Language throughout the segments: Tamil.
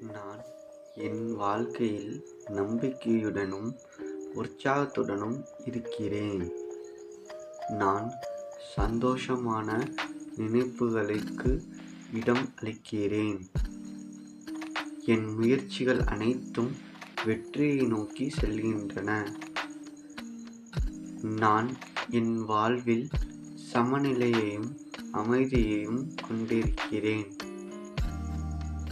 நான் என் வாழ்க்கையில் நம்பிக்கையுடனும் உற்சாகத்துடனும் இருக்கிறேன். நான் சந்தோஷமான நினைப்புகளுக்கு இடம் அளிக்கிறேன். என் முயற்சிகள் அனைத்தும் வெற்றியை நோக்கி செல்கின்றன. நான் என் வாழ்வில் சமநிலையையும் அமைதியையும் கொண்டிருக்கிறேன்.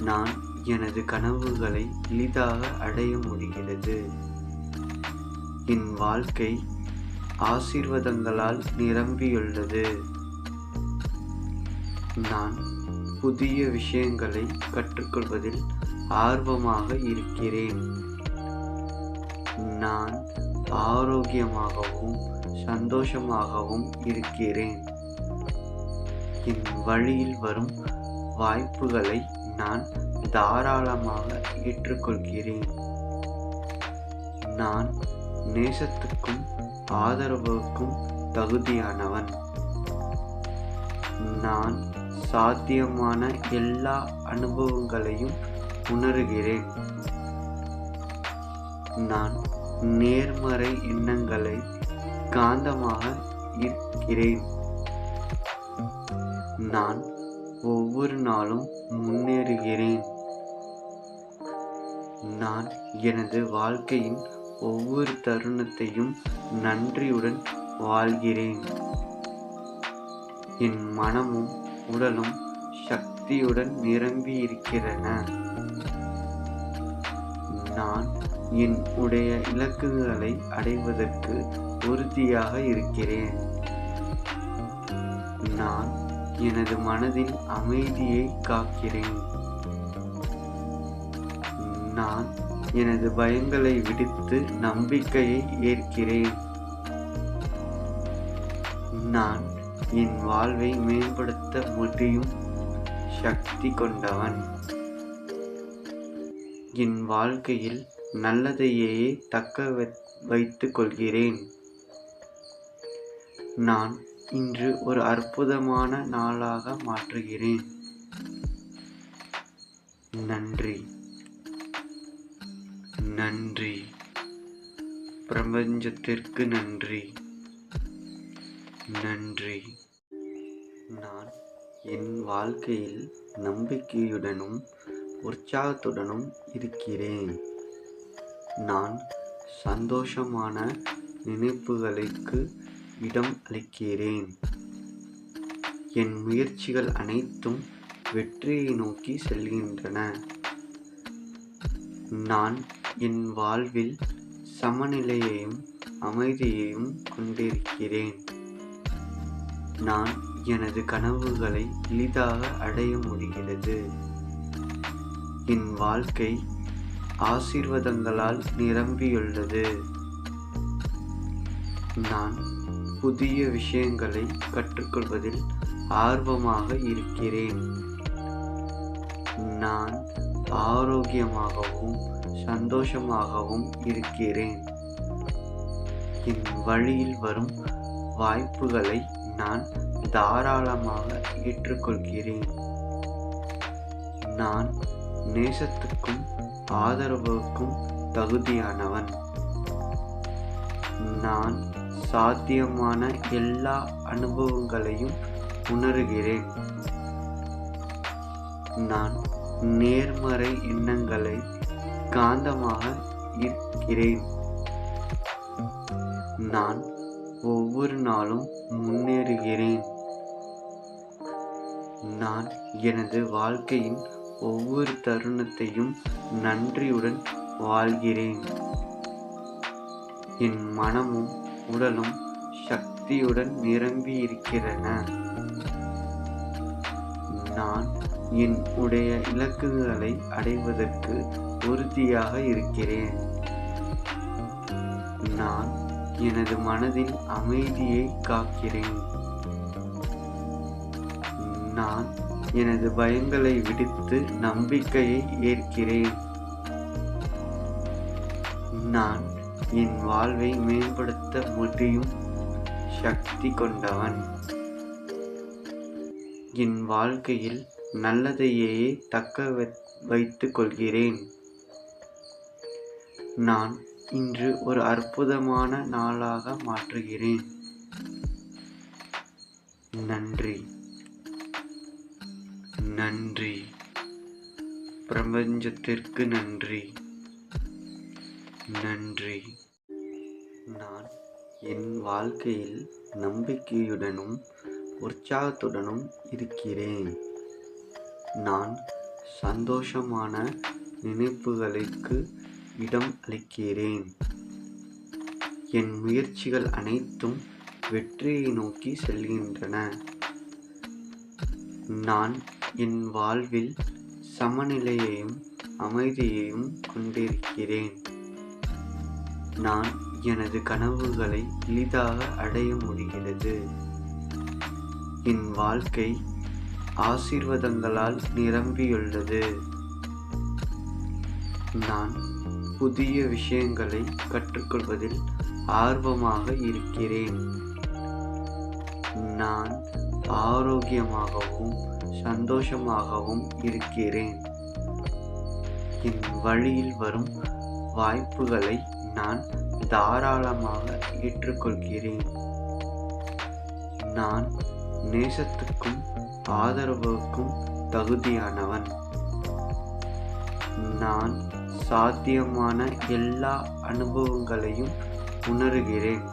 நான் எனது கனவுகளை எளிதாக அடைய முடிகிறது. என் வாழ்க்கை ஆசீர்வாதங்களால் நிரம்பியுள்ளது. நான் புதிய விஷயங்களை கற்றுக்கொள்வதில் ஆர்வமாக இருக்கிறேன். நான் ஆரோக்கியமாகவும் சந்தோஷமாகவும் இருக்கிறேன். என் வழியில் வரும் வாய்ப்புகளை நான் தாராளமாக ஏற்றுக்கொள்கிறேன். நான் நேசத்துக்கும் ஆதரவுக்கும் தகுதியானவன். நான் சாத்தியமான எல்லா அனுபவங்களையும் உணர்கிறேன். நான் நேர்மறை எண்ணங்களை காந்தமாக இருக்கிறேன் நான் ஒவ்வொரு நாளும் முன்னேறுகிறேன். நான் எனது வாழ்க்கையின் ஒவ்வொரு தருணத்தையும் நன்றியுடன் வாழ்கிறேன். என் மனமும் உடலும் சக்தியுடன் நிரம்பி இருக்கிறன நான் என் உடைய இலக்குகளை அடைவதற்கு உறுதியாக இருக்கிறேன். நான் எனது மனதில் அமைதியை காக்கிறேன். நான் எனது பயங்களை விடுத்து நம்பிக்கையை ஏற்கிறேன். நான் என் வாழ்வை மேம்படுத்த முடியும் சக்தி கொண்டவன். என் வாழ்க்கையில் நல்லதையே தக்க வைத்துக் கொள்கிறேன். நான் இன்று ஒரு அற்புதமான நாளாக மாற்றுகிறேன். நன்றி. நன்றி. பிரபஞ்சத்திற்கு நன்றி. நன்றி. நான் என் வாழ்க்கையில் நம்பிக்கையுடனும் உற்சாகத்துடனும் இருக்கிறேன். நான் சந்தோஷமான நினைப்புகளுக்கு இடம் அளிக்கிறேன். என் முயற்சிகள் அனைத்தும் வெற்றியை நோக்கி செல்கின்றன. நான் என் வாழ்வில் சமநிலையையும் அமைதியையும் கொண்டிருக்கிறேன். நான் எனது கனவுகளை எளிதாக அடைய முடிகிறது. என் வாழ்க்கை ஆசீர்வாதங்களால் நிரம்பியுள்ளது. நான் புதிய விஷயங்களை கற்றுக்கொள்வதில் ஆர்வமாக இருக்கிறேன். நான் ஆரோக்கியமாகவும் சந்தோஷமாகவும் இருக்கிறேன். என் வழியில் வரும் வாய்ப்புகளை நான் தாராளமாக ஏற்றுக்கொள்கிறேன். நான் நேசத்துக்கும் ஆதரவுக்கும் தகுதியானவன். நான் சாத்தியமான எல்லா அனுபவங்களையும் உணர்கிறேன். நான் நேர்மறை எண்ணங்களை காந்தமாக இருக்கிறேன். நான் ஒவ்வொரு நாளும் முன்னேறுகிறேன். நான் எனது வாழ்க்கையின் ஒவ்வொரு தருணத்தையும் நன்றியுடன் வாழ்கிறேன். என் மனமும் உடலும் சக்தியுடன் நிரம்பி இருக்கிறன நான் என் உடைய இலக்குகளை அடைவதற்கு உறுதியாக இருக்கிறேன். நான் எனது மனதில் அமைதியை காக்கிறேன். நான் எனது பயங்களை விடுத்து நம்பிக்கையை ஏற்கிறேன். நான் என் வாழ்வை மேம்படுத்த முடியும் சக்தி கொண்டவன். என் வாழ்க்கையில் நல்லதையே தக்க வைத்துக் கொள்கிறேன். நான் இன்று ஒரு அற்புதமான நாளாக மாற்றுகிறேன். நன்றி. நன்றி. பிரபஞ்சத்திற்கு நன்றி. நன்றி. நான் என் வாழ்க்கையில் நம்பிக்கையுடனும் உற்சாகத்துடனும் இருக்கிறேன். நான் சந்தோஷமான நினைப்புகளுக்கு இடம் அளிக்கிறேன். என் முயற்சிகள் அனைத்தும் வெற்றியை நோக்கி செல்கின்றன. நான் என் வாழ்வில் சமநிலையையும் அமைதியையும் கொண்டிருக்கிறேன். நான் எனது கனவுகளை எளிதாக அடைய முடிகிறது. என் வாழ்க்கை ஆசீர்வாதங்களால் நிரம்பியுள்ளது. நான் புதிய விஷயங்களை கற்றுக்கொள்வதில் ஆர்வமாக இருக்கிறேன். நான் ஆரோக்கியமாகவும் சந்தோஷமாகவும் இருக்கிறேன். என் வழியில் வரும் வாய்ப்புகளை நான் தாராளமாக ஏற்றுக்கொள்கிறேன். நான் நேசத்துக்கும் ஆதரவுக்கும் தகுதியானவன். நான் சாத்தியமான எல்லா அனுபவங்களையும் உணர்கிறேன்.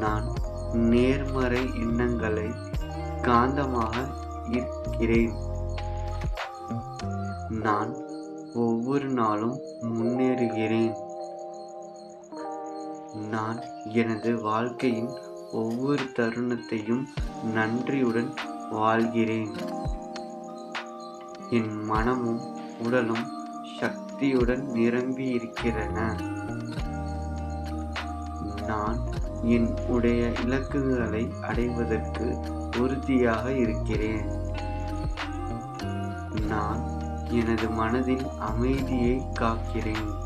நான் நேர்மறை எண்ணங்களை காந்தமாக இருக்கிறேன் நான் ஒவ்வொரு நாளும் முன்னேறுகிறேன். நான் எனது வாழ்க்கையின் ஒவ்வொரு தருணத்தையும் நன்றியுடன் வாழ்கிறேன். என் மனமும் உடலும் சக்தியுடன் நிரம்பி இருக்கிறன நான் என் உடைய இலக்குகளை அடைவதற்கு உறுதியாக இருக்கிறேன். நான் எனது மனதில் அமைதியை காக்கிறேன்.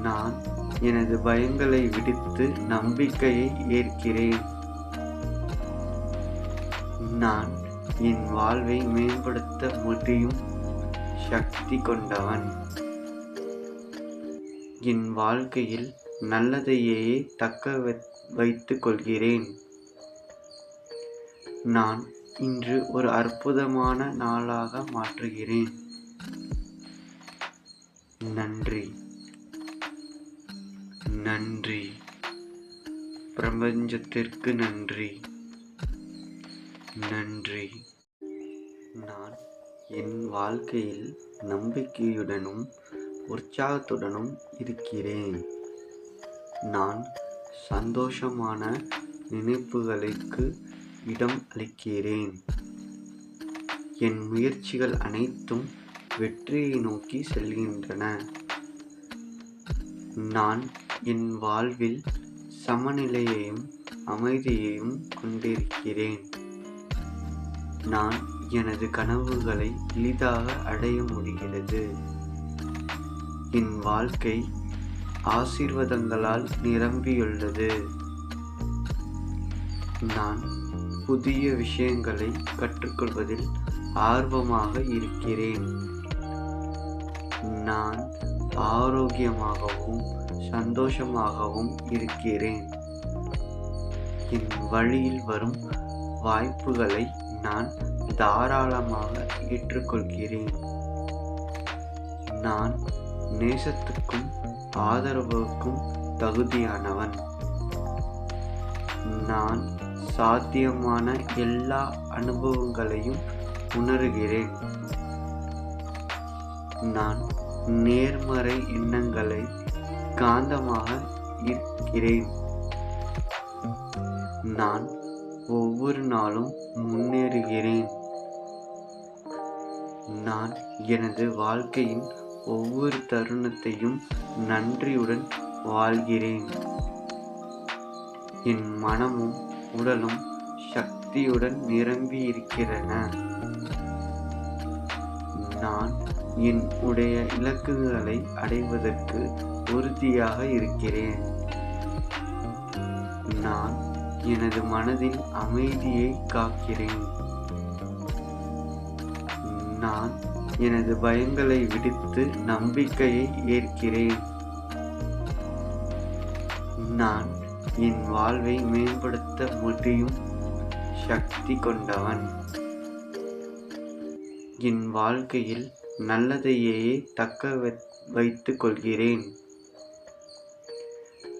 நான் எனது பயங்களை விடுத்து நம்பிக்கையை ஏற்கிறேன். நான் என் வாழ்வை மேம்படுத்த முடியும் சக்தி கொண்டவன். என் வாழ்க்கையில் நல்லதையே தக்க வைத்துக் கொள்கிறேன். நான் இன்று ஒரு அற்புதமான நாளாக மாற்றுகிறேன். நன்றி. நன்றி. பிரபஞ்சத்திற்கு நன்றி. நன்றி. நான் என் வாழ்க்கையில் நம்பிக்கையுடனும் உற்சாகத்துடனும் இருக்கிறேன். நான் சந்தோஷமான நினைப்புகளுக்கு இடம் அளிக்கிறேன். என் முயற்சிகள் அனைத்தும் வெற்றியை நோக்கி செல்கின்றன. நான் என் வாழ்வில் சமநிலையையும் அமைதியையும் கொண்டிருக்கிறேன். நான் எனது கனவுகளை எளிதாக அடைய முடிகிறது. என் வாழ்க்கை ஆசீர்வாதங்களால் நிரம்பியுள்ளது. நான் புதிய விஷயங்களை கற்றுக்கொள்வதில் ஆர்வமாக இருக்கிறேன். நான் ஆரோக்கியமாகவும் சந்தோஷமாகவும் இருக்கிறேன். என் வழியில் வரும் வாய்ப்புகளை நான் தாராளமாக ஏற்றுக்கொள்கிறேன். நான் நேசத்துக்கும் ஆதரவுக்கும் தகுதியானவன். நான் சாத்தியமான எல்லா அனுபவங்களையும் உணர்கிறேன். நான் நேர்மறை எண்ணங்களை காந்தமாக இருக்கிறேன் நான் ஒவ்வொரு நாளும் முன்னேறுகிறேன். நான் எனது வாழ்க்கையின் ஒவ்வொரு தருணத்தையும் நன்றியுடன் வாழ்கிறேன். என் மனமும் உடலும் சக்தியுடன் நிரம்பி இருக்கிறன நான் என் உடைய இலக்குகளை அடைவதற்கு உறுதியாக இருக்கிறேன். நான் எனது மனதில் அமைதியை காக்கிறேன். நான் எனது பயங்களை விடுத்து நம்பிக்கையை ஏற்கிறேன். நான் என் வாழ்வை மேம்படுத்த முடியும். சக்தி கொண்டவன். என் வாழ்க்கையில் நல்லதையே தக்க வைத்துக் கொள்கிறேன்.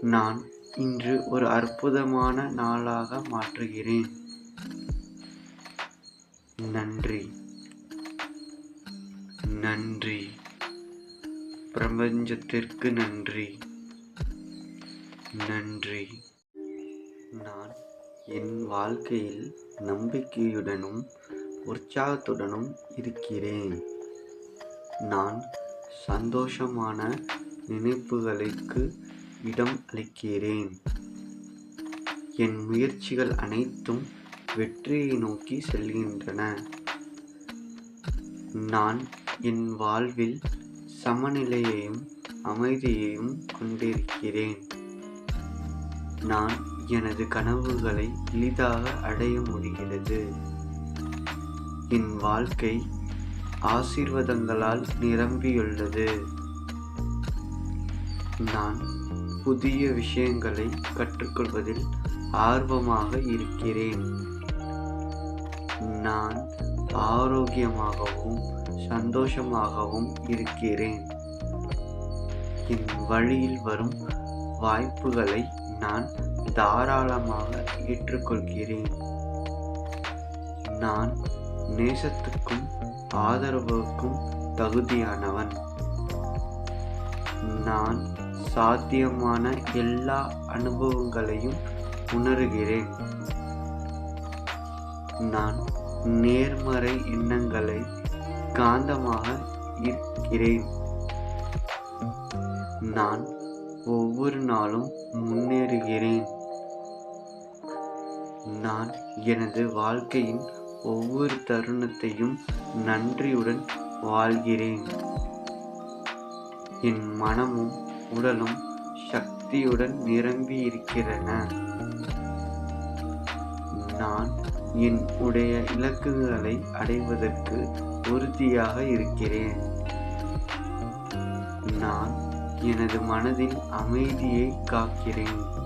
நான் இன்று ஒரு அற்புதமான நாளாக மாற்றுகிறேன். நன்றி. நன்றி. பிரபஞ்சத்திற்கு நன்றி. நன்றி. நான் என் வாழ்க்கையில் நம்பிக்கையுடனும் உற்சாகத்துடனும் இருக்கிறேன். நான் சந்தோஷமான நினைப்புகளுக்கு இடம் அளிக்கிறேன். என் முயற்சிகள் அனைத்தும் வெற்றியை நோக்கி செல்கின்றன. நான் என் வாழ்வில் சமநிலையையும் அமைதியையும் கொண்டிருக்கிறேன். நான் எனது கனவுகளை எளிதாக அடைய முடிகிறது. என் வாழ்க்கை ஆசீர்வாதங்களால் நிரம்பியுள்ளது. நான் புதிய விஷயங்களை கற்றுக்கொள்வதில் ஆர்வமாக இருக்கிறேன். நான் ஆரோக்கியமாகவும் சந்தோஷமாகவும் இருக்கிறேன். என் வழியில் வரும் வாய்ப்புகளை நான் தாராளமாக ஏற்றுக்கொள்கிறேன். நான் நேசத்துக்கும் ஆதரவுக்கும் தகுதியானவன். நான் சாத்தியமான எல்லா அனுபவங்களையும் உணர்கிறேன். நான் நேர்மறை எண்ணங்களை காந்தமாக இருக்கிறேன். நான் ஒவ்வொரு நாளும் முன்னேறுகிறேன். நான் எனது வாழ்க்கையின் ஒவ்வொரு தருணத்தையும் நன்றியுடன் வாழ்கிறேன். என் மனமும் உடலும் சக்தியுடன் நிரம்பி இருக்கிறன நான் என் உடைய இலக்குகளை அடைவதற்கு உறுதியாக இருக்கிறேன். நான் எனது மனதின் அமைதியை காக்கிறேன்.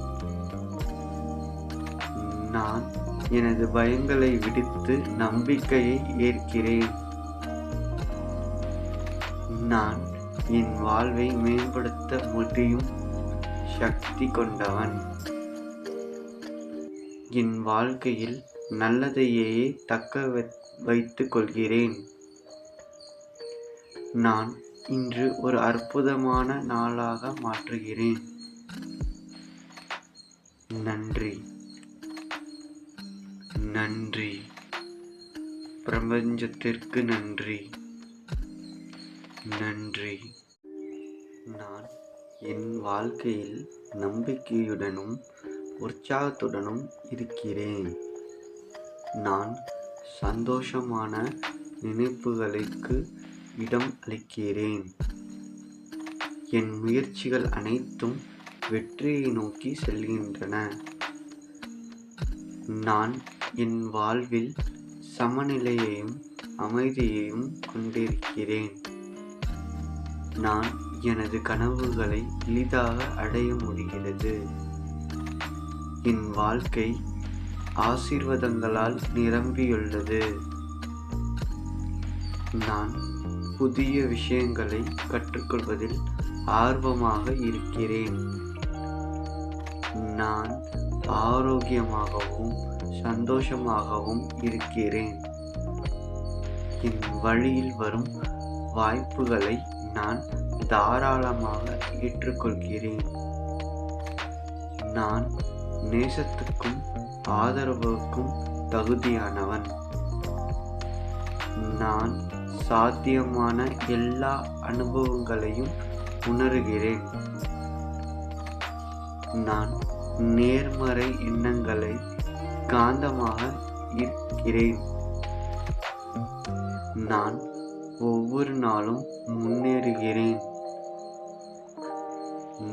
நான் எனது பயங்களை விடுத்து நம்பிக்கையை ஏற்கிறேன். நான் என் வாழ்வை மேம்படுத்த முடியும் சக்தி கொண்டவன். என் வாழ்க்கையில் நல்லதையே தக்க வைத்துக் கொள்கிறேன். நான் இன்று ஒரு அற்புதமான நாளாக மாற்றுகிறேன். நன்றி. நன்றி. பிரபஞ்சத்திற்கு நன்றி. நன்றி. நான் என் வாழ்க்கையில் நம்பிக்கையுடனும் உற்சாகத்துடனும் இருக்கிறேன். நான் சந்தோஷமான நினைப்புகளுக்கு இடம் அளிக்கிறேன். என் முயற்சிகள் அனைத்தும் வெற்றியை நோக்கி செல்கின்றன. நான் என் வாழ்வில் சமநிலையையும் அமைதியையும் கொண்டிருக்கிறேன். நான் எனது கனவுகளை எளிதாக அடைய முடிகிறது. என் வாழ்க்கை ஆசீர்வாதங்களால் நிரம்பியுள்ளது. நான் புதிய விஷயங்களை கற்றுக்கொள்வதில் ஆர்வமாக இருக்கிறேன். நான் ஆரோக்கியமாகவும் சந்தோஷமாகவும் இருக்கிறேன். என் வழியில் வரும் வாய்ப்புகளை நான் தாராளமாக ஏற்றுக்கொள்கிறேன். நான் நேசத்துக்கும் ஆதரவுக்கும் தகுதியானவன். நான் சாத்தியமான எல்லா அனுபவங்களையும் உணர்கிறேன். நான் நேர்மறை எண்ணங்களை காந்தமாக இருக்கிறேன் நான் ஒவ்வொரு நாளும் முன்னேறுகிறேன்.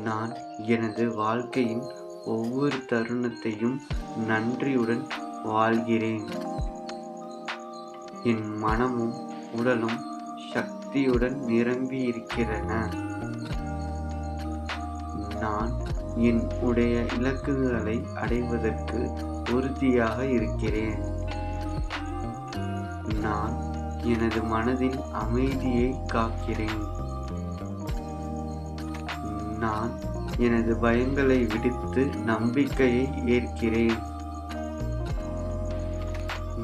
நான் எனது வாழ்க்கையின் ஒவ்வொரு தருணத்தையும் நன்றியுடன் வாழ்கிறேன். என் மனமும் உடலும் சக்தியுடன் நிரம்பி நிரம்பியிருக்கிறன. நான் என் உடைய இலக்குகளை அடைவதற்கு உறுதியாக இருக்கிறேன். நான் எனது மனதில் அமைதியை காக்கிறேன். நான் எனது பயங்களை விடுத்து நம்பிக்கையை ஏற்கிறேன்.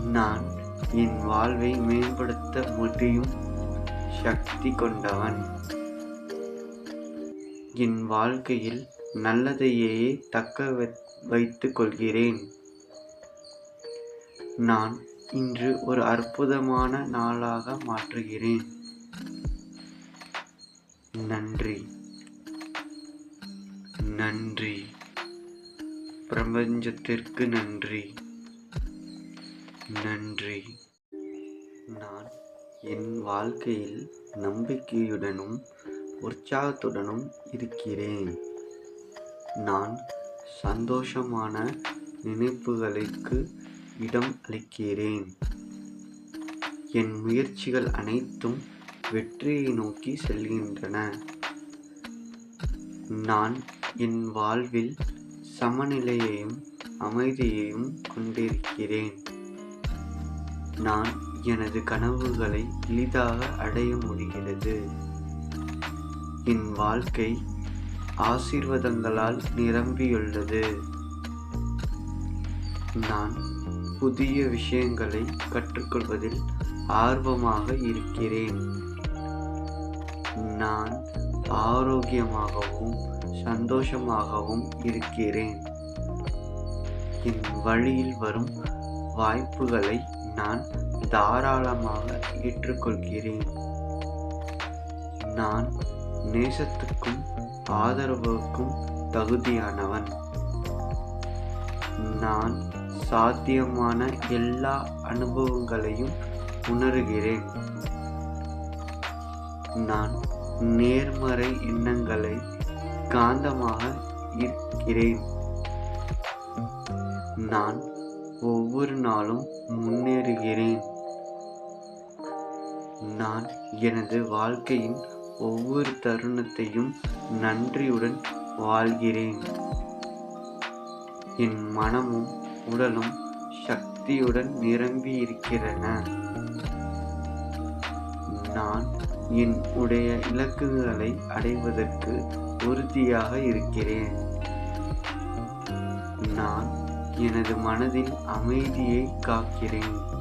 நான் என் வாழ்வை மேம்படுத்த முடியும் சக்தி கொண்டவன். என் வாழ்க்கையில் நல்லதையே தக்க வைத்துக் கொள்கிறேன். நான் இன்று ஒரு அற்புதமான நாளாக மாற்றுகிறேன். நன்றி. நன்றி. பிரபஞ்சத்திற்கு நன்றி. நன்றி. நான் என் வாழ்க்கையில் நம்பிக்கையுடனும் உற்சாகத்துடனும் இருக்கிறேன். நான் சந்தோஷமான நினைப்புகளுக்கு இடம் அளிக்கிறேன். என் முயற்சிகள் அனைத்தும் வெற்றியை நோக்கி செல்கின்றன. நான் என் வாழ்வில் சமநிலையையும் அமைதியையும் கொண்டிருக்கிறேன். நான் எனது கனவுகளை எளிதாக அடைய முடிகிறது. என் வாழ்க்கை ஆசீர்வாதங்களால் நிரம்பியுள்ளது. நான் புதிய விஷயங்களை கற்றுக்கொள்வதில் ஆர்வமாக இருக்கிறேன். நான் ஆரோக்கியமாகவும் சந்தோஷமாகவும் இருக்கிறேன். என் வழியில் வரும் வாய்ப்புகளை நான் தாராளமாக ஏற்றுக்கொள்கிறேன். நான் நேசத்துக்கும் ஆதரவுக்கும் தகுதியானவன். நான் சாத்தியமான எல்லா அனுபவங்களையும் உணர்கிறேன். நான் நேர்மறை எண்ணங்களை காந்தமாக இருக்கிறேன் நான் ஒவ்வொரு நாளும் முன்னேறுகிறேன். நான் எனது வாழ்க்கையின் ஒவ்வொரு தருணத்தையும் நன்றியுடன் வாழ்கிறேன். என் மனமும் உடலும் சக்தியுடன் நிரம்பி இருக்கிறன நான் என் உடைய இலக்குகளை அடைவதற்கு உறுதியாக இருக்கிறேன். நான் எனது மனதில் அமைதியை காக்கிறேன்.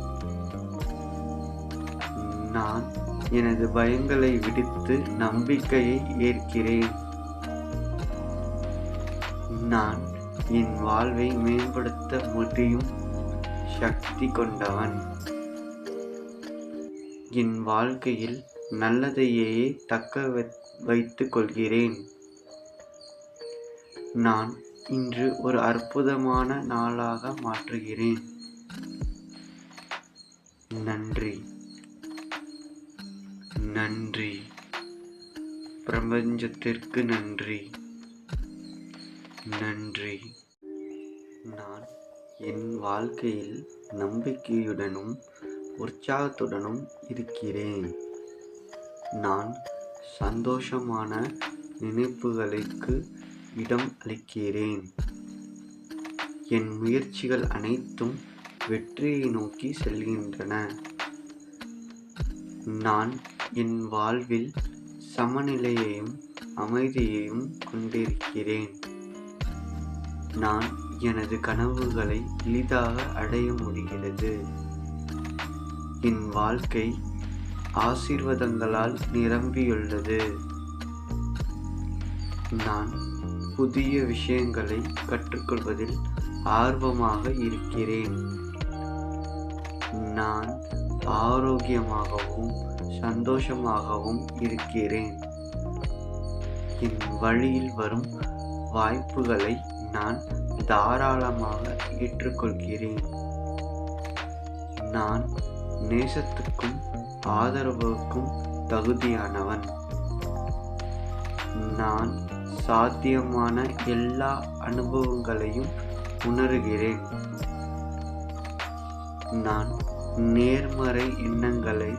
நான் எனது பயங்களை விடுத்து நம்பிக்கையை ஏற்கிறேன். நான் என் வாழ்வை மேம்படுத்த முடியும் சக்தி கொண்டவன். என் வாழ்க்கையில் நல்லதையே தக்க வைத்துக் கொள்கிறேன். நான் இன்று ஒரு அற்புதமான நாளாக மாற்றுகிறேன். நன்றி. நன்றி. பிரபஞ்சத்திற்கு நன்றி. நன்றி. நான் என் வாழ்க்கையில் நம்பிக்கையுடனும் உற்சாகத்துடனும் இருக்கிறேன். நான் சந்தோஷமான நினைப்புகளுக்கு இடம் அளிக்கிறேன். என் முயற்சிகள் அனைத்தும் வெற்றியை நோக்கி செல்கின்றன. நான் என் வாழ்வில் சமநிலையையும் அமைதியையும் கொண்டிருக்கிறேன். நான் எனது கனவுகளை எளிதாக அடைய முடிகிறது. என் வாழ்க்கை ஆசீர்வாதங்களால் நிரம்பியுள்ளது. நான் புதிய விஷயங்களை கற்றுக்கொள்வதில் ஆர்வமாக இருக்கிறேன். நான் ஆரோக்கியமாகவும் சந்தோஷமாகவும் இருக்கிறேன். என் வழியில் வரும் வாய்ப்புகளை நான் தாராளமாக ஏற்றுக்கொள்கிறேன். நான் நேசத்துக்கும் ஆதரவுக்கும் தகுதியானவன். நான் சாத்தியமான எல்லா அனுபவங்களையும் உணர்கிறேன். நான் நேர்மறை எண்ணங்களை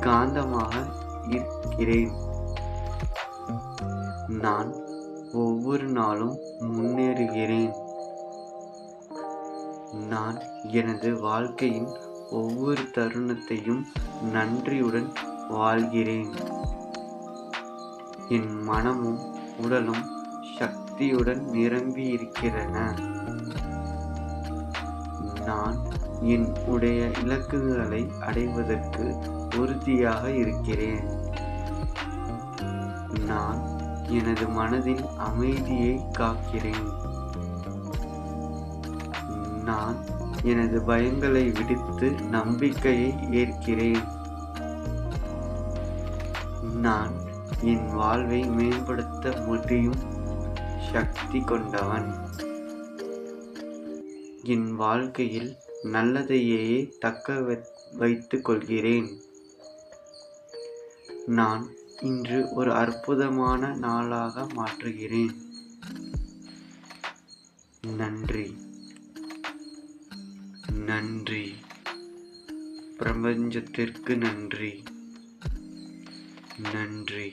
காந்தமாக இருக்கிறேன். நான் ஒவ்வொரு நாளும் முன்னேறுகிறேன். நான் எனது வாழ்க்கையின் ஒவ்வொரு தருணத்தையும் நன்றியுடன் வாழ்கிறேன். என் மனமும் உடலும் சக்தியுடன் நிரம்பி இருக்கிறன நான் என் உடைய இலக்குகளை அடைவதற்கு உறுதியாக இருக்கிறேன். நான் எனது மனதில் அமைதியை காக்கிறேன். நான் எனது பயங்களை விடுத்து நம்பிக்கையை ஏற்கிறேன். நான் என் வாழ்வை மேம்படுத்த முடியும் சக்தி கொண்டவன். என் வாழ்க்கையில் நல்லதையே தக்க வைத்து கொள்கிறேன். நான் இன்று ஒரு அற்புதமான நாளாக மாற்றுகிறேன். நன்றி. நன்றி. பிரபஞ்சத்திற்கு நன்றி. நன்றி.